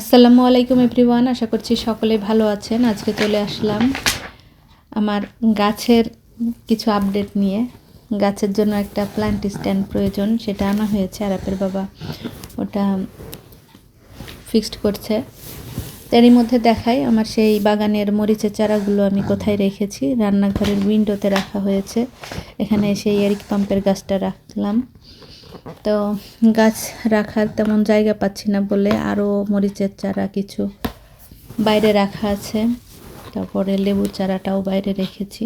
আসসালামু আলাইকুম এভরিওয়ান, আশা করছি সকলে ভালো আছেন। আজকে চলে আসলাম আমার গাছের কিছু আপডেট নিয়ে। গাছের জন্য একটা প্ল্যান্ট স্ট্যান্ড প্রয়োজন, সেটা আনা হয়েছে আরাপের বাবা। ওটা ফিক্সড করছে। তারই মধ্যে দেখাই, আমার সেই বাগানের মরিচের চারাগুলো আমি কোথায় রেখেছি। রান্নাঘরের উইন্ডোতে রাখা হয়েছে। এখানে সেই এরিক পাম্পের গাছটা রাখলাম। তো গাছ রাখার তেমন জায়গা পাচ্ছি না বলে আরও মরিচের চারা কিছু বাইরে রাখা আছে। তারপরে লেবুর চারাটাও বাইরে রেখেছি।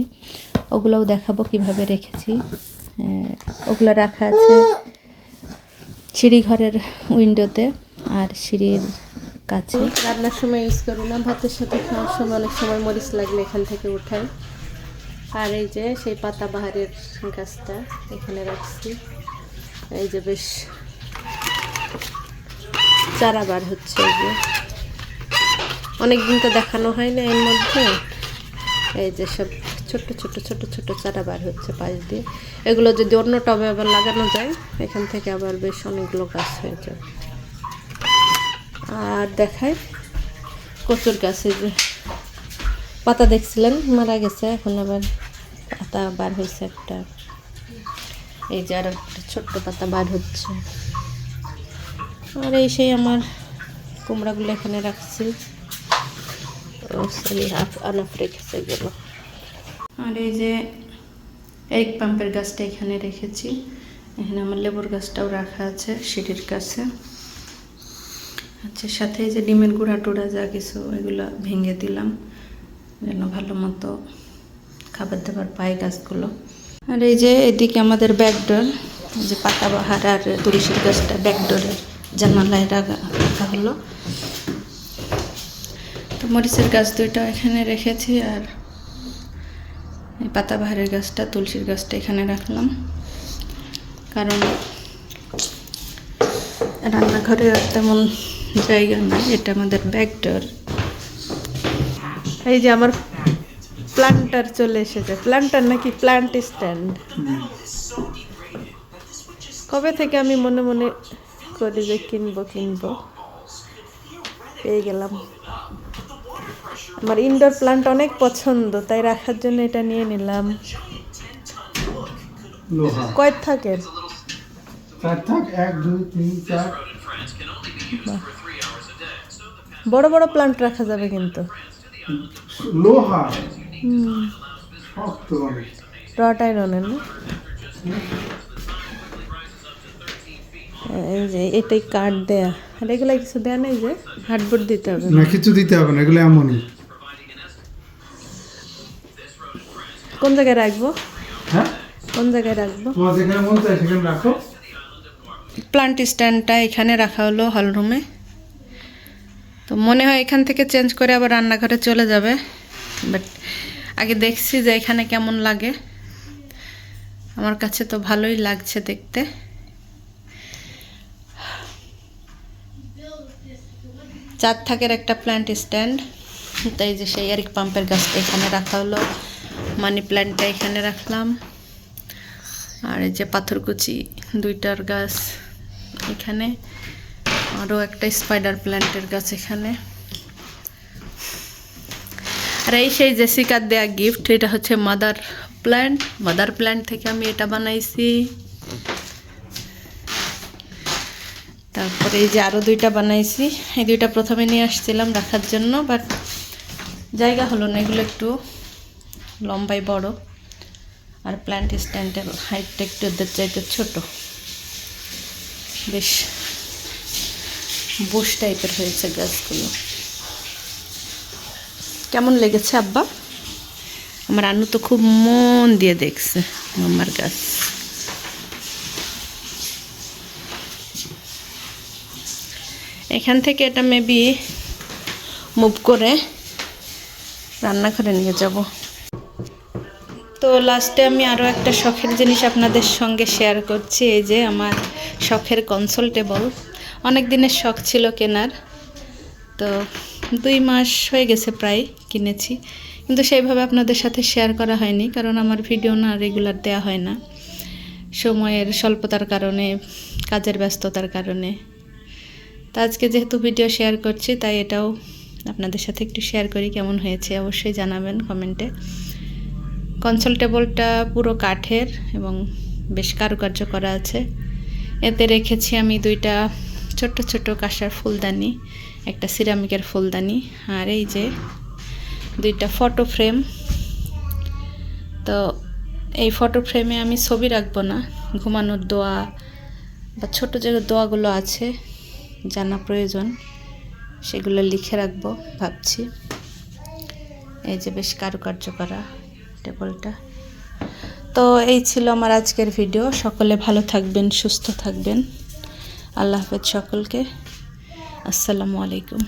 ওগুলোও দেখাবো কীভাবে রেখেছি। ওগুলো রাখা আছে সিঁড়িঘরের উইন্ডোতে আর সিঁড়ির কাছে। রান্নার সময় ইউজ করি না, ভাতের সাথে খাওয়ার সময় অনেক সময় মরিচ লাগলে এখান থেকে উঠাই। আর এই যে সেই পাতা বাহারের গাছটা এখানে রাখছি। এই যে বেশ চারা বার হচ্ছে এই যে। অনেকদিন তো দেখানো হয় না এর মধ্যে। এই যে সব ছোট ছোট ছোট ছোট চারা বার হচ্ছে পাশ দিয়ে। এগুলো যদি অন্য টবে আবার লাগানো যায়, এখান থেকে আবার বেশ অনেকগুলো গাছ হয়ে যায় আর দেখায় কচুর গাছে যে পাতা দেখছিলেন, মারা গেছে, এখন আবার পাতা বার হয়েছে একটা। এই যে আর একটা ছোট্ট পাতা বার হচ্ছে। আর এই সেই আমার কুমড়াগুলো এখানে রাখছি। আনাফ রেখেছে এগুলো। আর এই যে এক পাম্পের গাছটা এখানে রেখেছি। এখানে আমার লেবুর গাছটাও রাখা আছে সিঁড়ির কাছে। আচ্ছা সাথে এই যে ডিমের গুঁড়া টুড়া যা কিছু এগুলো ভেঙে দিলাম। যেন ভালো মতো খাবার দাবার পায় গাছগুলো। আর এই যে এদিকে আমাদের ব্যাকডোর যে পাতাবাহার আর তুলসীর গাছটা ব্যাকডোরের জানালায় রাখা হলো। তো মরিচের গাছ দুইটা এখানে রেখেছি আর এই পাতাবাহারের গাছটা, তুলসীর গাছটা এখানে রাখলাম। কারণ রান্নাঘরে আর তেমন জায়গা নাই, এটা আমাদের ব্যাকডোর। এই যে আমার প্লান্টার চলে এসেছে। প্ল্যান্টার নাকি প্ল্যান্ট স্ট্যান্ড কবে থেকে আমি মনে মনে করি যে কিনবো কিনবো? পেয়ে গেলাম। আমার ইনডোর প্ল্যান্ট অনেক পছন্দ তাই রাখার জন্য এটা নিয়ে নিলাম। কয় থাকে বড় বড় প্লান্ট রাখা যাবে কিন্তু। লোহা। রট আয়রনের না? এই যে এটাই কাঠ দেয়া। আর এগুলো কিছু দেয়া নেই যে? হার্ডবোর্ড দিতে হবে। না কিছু দিতে হবে না এগুলো এমনই। কোন জায়গায় রাখব? হ্যাঁ? কোন জায়গায় রাখব? তোমার যেখানে মন চায় সেখানে রাখো। প্লান্ট স্ট্যান্ডটা এখানে রাখা হলো হলরুমে তো মনে হয় এখান থেকে চেঞ্জ করে আবার রান্নাঘরে চলে যাবে। বাট আগে দেখছি যে এখানে কেমন লাগে। আমার কাছে তো ভালোই লাগছে দেখতে। চার থাকের একটা প্ল্যান্ট স্ট্যান্ড তাই যে সেই এরিক পাম্পের গাছটা এখানে রাখা হলো। মানি প্ল্যান্টটা এখানে রাখলাম। আর এই যে পাথরকুচি দুইটার গাছ এখানে। আরও একটা স্পাইডার প্ল্যান্টের গাছ এখানে। আর এই সেই জেসিকার দেয়া গিফট এটা হচ্ছে মাদার প্ল্যান্ট মাদার প্ল্যান্ট থেকে আমি এটা বানাইছি। তারপরে এই যে আরও দুইটা বানাইছি। এই দুইটা প্রথমে নিয়ে আসছিলাম রাখার জন্য বাট জায়গা হলো না, এগুলো একটু লম্বাই বড়। আর প্ল্যান্ট স্ট্যান্ডের হাইটটা একটু ওদের চাইতে ছোট। বেশ বুশ টাইপের হয়েছে গাছগুলো। কেমন লেগেছে আব্বা? আমার আনু তো খুব মন দিয়ে দেখছে, আমার গাছ এখান থেকে এটা মেবি মুভ করে রান্নাঘরে নিয়ে যাব। তো লাস্টে আমি আরও একটা শখের জিনিস আপনাদের সঙ্গে শেয়ার করছি, এই যে আমার শখের কনসোল টেবল অনেক দিনের শখ ছিল কেনার। তো দুই মাস হয়ে গেছে প্রায়। কিনেছি। কিন্তু সেইভাবে আপনাদের সাথে শেয়ার করা হয়নি, কারণ আমার ভিডিও না রেগুলার দেওয়া হয় না। সময়ের স্বল্পতার কারণে, কাজের ব্যস্ততার কারণে। তো আজকে যেহেতু ভিডিও শেয়ার করছি, তাই এটাও আপনাদের সাথে একটু শেয়ার করি, কেমন হয়েছে অবশ্যই জানাবেন কমেন্টে। কনসোল টেবলটা পুরো কাঠের এবং বেশ কারুকার্য করা আছে। এতে রেখেছি আমি দুইটা ছোট্ট ছোট কাঁসার ফুলদানি, একটা সিরামিকের ফুলদানি, আর এই যে দুইটা ফটো ফ্রেম তো এই ফটো ফ্রেমে আমি ছবি রাখব না। ঘুমানোর দোয়া বা ছোট যে দোয়াগুলো আছে, জানা প্রয়োজন, সেগুলো লিখে রাখব, ভাবছি। এই যে বেশ কারুকার্য করা টেবলটা তো এই ছিল আমার আজকের ভিডিও সকলে ভালো থাকবেন, সুস্থ থাকবেন। আল্লাহ হাফেজ সকলকে। আসসালামু আলাইকুম।